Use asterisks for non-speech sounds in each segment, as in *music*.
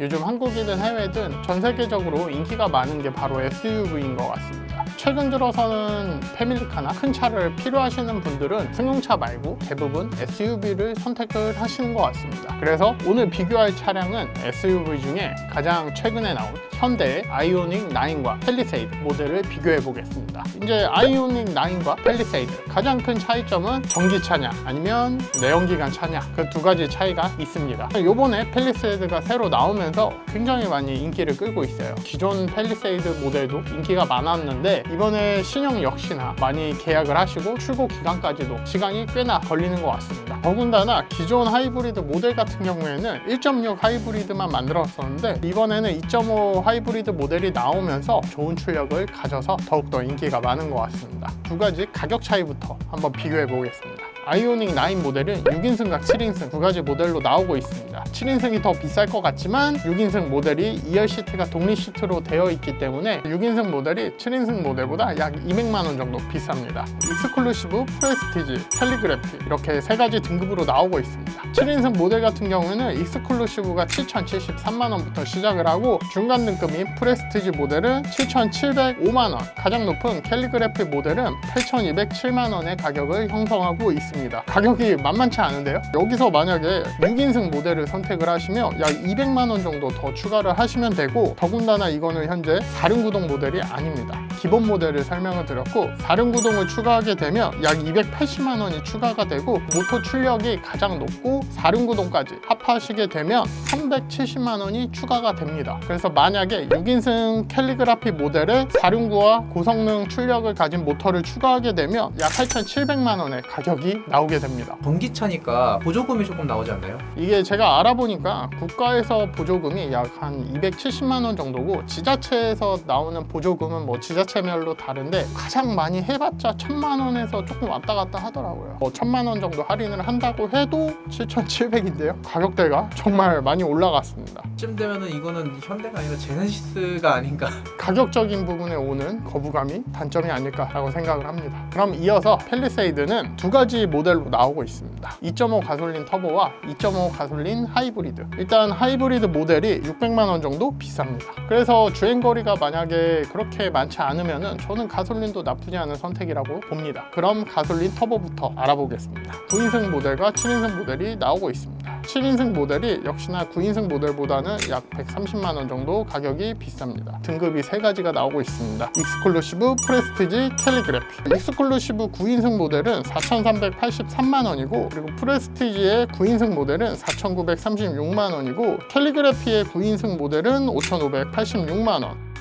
요즘 한국이든 해외든 전 세계적으로 인기가 많은 게 바로 SUV인 것 같습니다. 최근 들어서는 패밀리카나 큰 차를 필요하시는 분들은 승용차 말고 대부분 SUV를 선택을 하시는 것 같습니다. 그래서 오늘 비교할 차량은 SUV 중에 가장 최근에 나온 현대의 아이오닉 9과 펠리세이드 모델을 비교해 보겠습니다. 이제 아이오닉 9과 펠리세이드 가장 큰 차이점은 전기차냐 아니면 내연기관 차냐 그 두 가지 차이가 있습니다. 요번에 펠리세이드가 새로 나오면서 굉장히 많이 인기를 끌고 있어요. 기존 펠리세이드 모델도 인기가 많았는데 이번에 신형 역시나 많이 계약을 하시고 출고 기간까지도 시간이 꽤나 걸리는 것 같습니다. 더군다나 기존 하이브리드 모델 같은 경우에는 1.6 하이브리드만 만들었었는데 이번에는 2.5 하이브리드 모델이 나오면서 좋은 출력을 가져서 더욱더 인기가 많은 것 같습니다. 두 가지 가격 차이부터 한번 비교해 보겠습니다. 아이오닉 9 모델은 6인승과 7인승 두 가지 모델로 나오고 있습니다. 7인승이 더 비쌀 것 같지만 6인승 모델이 2열 시트가 독립 시트로 되어 있기 때문에 6인승 모델이 7인승 모델보다 약 200만 원 정도 비쌉니다. 익스클루시브, 프레스티지, 캘리그래피 이렇게 세 가지 등급으로 나오고 있습니다. 7인승 모델 같은 경우에는 익스클루시브가 7,073만 원부터 시작을 하고 중간 등급인 프레스티지 모델은 7,705만 원, 가장 높은 캘리그래피 모델은 8,207만 원의 가격을 형성하고 있습니다. 가격이 만만치 않은데요? 여기서 만약에 6인승 모델을 선택을 하시면 약 200만 원 정도 더 추가를 하시면 되고 더군다나 이거는 현재 4륜 구동 모델이 아닙니다. 기본 모델을 설명을 드렸고 4륜 구동을 추가하게 되면 약 280만 원이 추가가 되고 모터 출력이 가장 높고 4륜 구동까지 합하시게 되면 370만 원이 추가가 됩니다. 그래서 만약에 6인승 캘리그라피 모델에 4륜구와 고성능 출력을 가진 모터를 추가하게 되면 약 8,700만 원의 가격이 나오게 됩니다. 전기차니까 보조금이 조금 나오지 않나요? 이게 제가 알아보니까 국가에서 보조금이 약 한 270만 원 정도고 지자체에서 나오는 보조금은 뭐 지자체별로 다른데 가장 많이 해봤자 천만 원에서 조금 왔다 갔다 하더라고요. 뭐 천만 원 정도 할인을 한다고 해도 7,700인데요. 가격대가 정말 많이 올라갔습니다. 쯤 되면은 이거는 현대가 아니라 제네시스가 아닌가. *laughs* 가격적인 부분에 오는 거부감이 단점이 아닐까라고 생각을 합니다. 그럼 이어서 펠리세이드는 두 가지 모델로 나오고 있습니다. 2.5 가솔린 터보와 2.5 가솔린 하이브리드. 일단 하이브리드 모델이 600만 원 정도 비쌉니다. 그래서 주행 거리가 만약에 그렇게 많지 않으면은 저는 가솔린도 나쁘지 않은 선택이라고 봅니다. 그럼 가솔린 터보부터 알아보겠습니다. 9인승 모델과 7인승 모델이 나오고 있습니다. 7인승 모델이 역시나 9인승 모델보다는 약 130만 원 정도 가격이 비쌉니다. 등급이 세 가지가 나오고 있습니다. 익스클루시브, 프레스티지, 캘리그래피. 익스클루시브 9인승 모델은 4,383만 원이고 그리고 프레스티지의 9인승 모델은 4,936만 원이고 캘리그래피의 9인승 모델은 5,586만 원.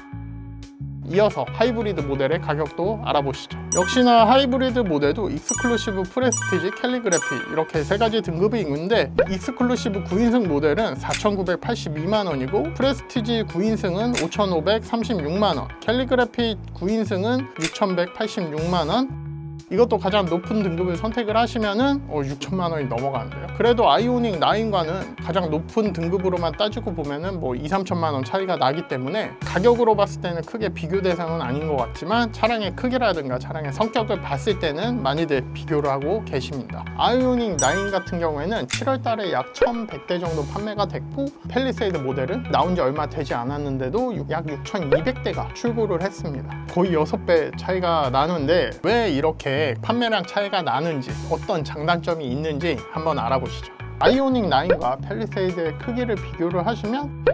이어서 하이브리드 모델의 가격도 알아보시죠. 역시나 하이브리드 모델도 익스클루시브 프레스티지 캘리그래피 이렇게 세 가지 등급이 있는데 익스클루시브 9인승 모델은 4,982만 원이고 프레스티지 9인승은 5,536만 원, 캘리그래피 9인승은 6,186만 원, 이것도 가장 높은 등급을 선택을 하시면은 어, 6천만 원이 넘어가는데요. 그래도 아이오닉 9과는 가장 높은 등급으로만 따지고 보면은 뭐 2, 3천만 원 차이가 나기 때문에 가격으로 봤을 때는 크게 비교 대상은 아닌 것 같지만 차량의 크기라든가 차량의 성격을 봤을 때는 많이들 비교를 하고 계십니다. 아이오닉 9 같은 경우에는 7월 달에 약 1,100대 정도 판매가 됐고 펠리세이드 모델은 나온 지 얼마 되지 않았는데도 약 6,200대가 출고를 했습니다. 거의 6배 차이가 나는데 왜 이렇게 판매량 차이가 나는지 어떤 장단점이 있는지 한번 알아보시죠. 아이오닉 9과 펠리세이드의 크기를 비교를 하시면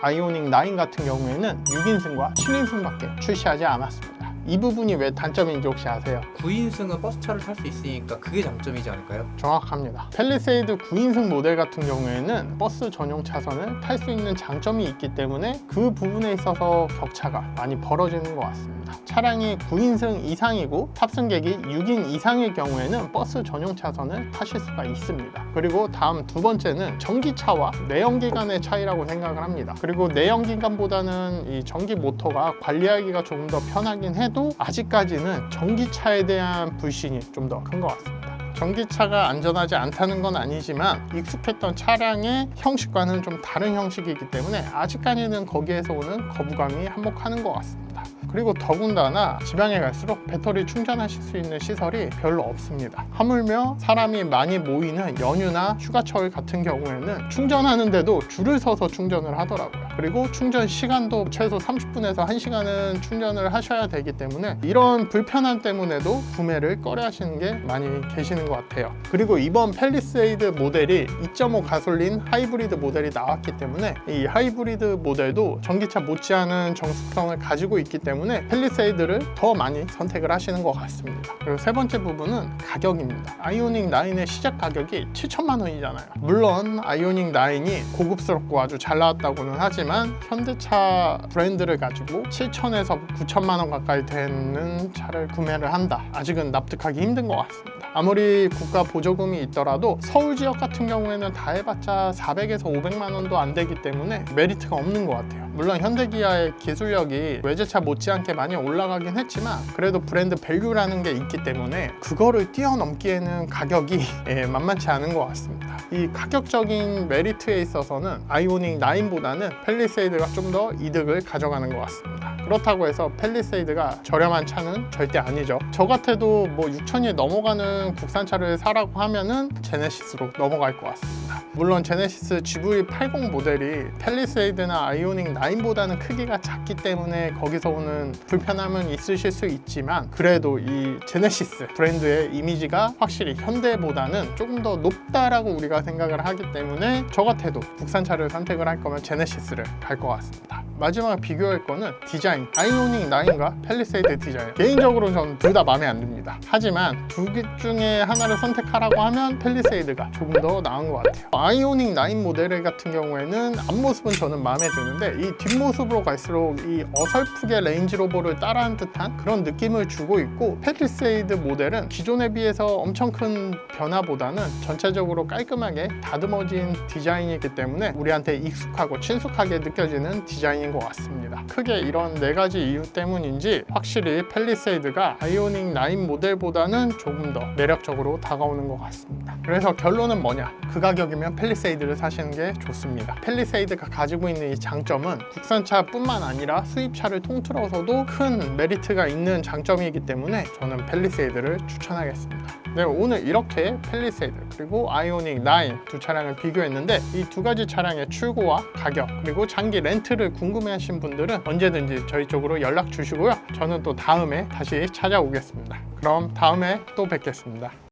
아이오닉 9 같은 경우에는 6인승과 7인승밖에 출시하지 않았습니다. 이 부분이 왜 단점인지 혹시 아세요? 9인승은 버스차를 탈 수 있으니까 그게 장점이지 않을까요? 정확합니다. 펠리세이드 9인승 모델 같은 경우에는 버스 전용 차선을 탈 수 있는 장점이 있기 때문에 그 부분에 있어서 격차가 많이 벌어지는 것 같습니다. 차량이 9인승 이상이고 탑승객이 6인 이상의 경우에는 버스 전용 차선을 타실 수가 있습니다. 그리고 다음 두 번째는 전기차와 내연기관의 차이라고 생각을 합니다. 그리고 내연기관보다는 이 전기 모터가 관리하기가 조금 더 편하긴 해도 아직까지는 전기차에 대한 불신이 좀 더 큰 것 같습니다. 전기차가 안전하지 않다는 건 아니지만 익숙했던 차량의 형식과는 좀 다른 형식이기 때문에 아직까지는 거기에서 오는 거부감이 한몫하는 것 같습니다. 그리고 더군다나 지방에 갈수록 배터리 충전하실 수 있는 시설이 별로 없습니다. 하물며 사람이 많이 모이는 연휴나 휴가철 같은 경우에는 충전하는데도 줄을 서서 충전을 하더라고요. 그리고 충전 시간도 최소 30분에서 1시간은 충전을 하셔야 되기 때문에 이런 불편함 때문에도 구매를 꺼려 하시는 게 많이 계시는 것 같아요. 그리고 이번 펠리세이드 모델이 2.5 가솔린 하이브리드 모델이 나왔기 때문에 이 하이브리드 모델도 전기차 못지않은 정숙성을 가지고 있기 때문에 펠리세이드를 더 많이 선택을 하시는 것 같습니다. 그리고 세 번째 부분은 가격입니다. 아이오닉 9의 시작 가격이 7천만 원이잖아요. 물론 아이오닉 9이 고급스럽고 아주 잘 나왔다고는 하지만 현대차 브랜드를 가지고 7천에서 9천만 원 가까이 되는 차를 구매를 한다. 아직은 납득하기 힘든 것 같습니다. 아무리 국가 보조금이 있더라도 서울 지역 같은 경우에는 다 해봤자 400에서 500만 원도 안 되기 때문에 메리트가 없는 것 같아요. 물론 현대기아의 기술력이 외제차 못지않게 많이 올라가긴 했지만 그래도 브랜드 밸류라는 게 있기 때문에 그거를 뛰어넘기에는 가격이 *laughs* 예, 만만치 않은 것 같습니다. 이 가격적인 메리트에 있어서는 아이오닉 9보다는 펠리세이드가 좀 더 이득을 가져가는 것 같습니다. 그렇다고 해서 펠리세이드가 저렴한 차는 절대 아니죠. 저 같아도 뭐 6천이 넘어가는 국산 차를 사라고 하면은 제네시스로 넘어갈 것 같습니다. 물론 제네시스 GV80 모델이 펠리세이드나 아이오닉 9보다는 크기가 작기 때문에 거기서 오는 불편함은 있으실 수 있지만 그래도 이 제네시스 브랜드의 이미지가 확실히 현대보다는 조금 더 높다라고 우리가 생각을 하기 때문에 저 같아도 국산차를 선택을 할 거면 제네시스를 갈 것 같습니다. 마지막으로 비교할 거는 디자인 아이오닉 9과 펠리세이드 디자인 개인적으로 저는 둘 다 마음에 안 듭니다. 하지만 두 개 중에 하나를 선택하라고 하면 펠리세이드가 조금 더 나은 것 같아요. 아이오닉 9 모델 같은 경우에는 앞모습은 저는 마음에 드는데 이 뒷모습으로 갈수록 이 어설프게 레인지로버를 따라한 듯한 그런 느낌을 주고 있고 펠리세이드 모델은 기존에 비해서 엄청 큰 변화보다는 전체적으로 깔끔하게 다듬어진 디자인이기 때문에 우리한테 익숙하고 친숙하게 느껴지는 디자인인 것 같습니다. 크게 이런 네 가지 이유 때문인지 확실히 펠리세이드가 아이오닉 9 모델보다는 조금 더 매력적으로 다가오는 것 같습니다. 그래서 결론은 뭐냐? 그 가격이면 펠리세이드를 사시는 게 좋습니다. 펠리세이드가 가지고 있는 이 장점은 국산차뿐만 아니라 수입차를 통틀어서도 큰 메리트가 있는 장점이기 때문에 저는 펠리세이드를 추천하겠습니다. 네, 오늘 이렇게 펠리세이드 그리고 아이오닉 9 두 차량을 비교했는데 이 두 가지 차량의 출고와 가격 그리고 장기 렌트를 궁금해하신 분들은 언제든지 저희 쪽으로 연락 주시고요. 저는 또 다음에 다시 찾아오겠습니다. 그럼 다음에 또 뵙겠습니다.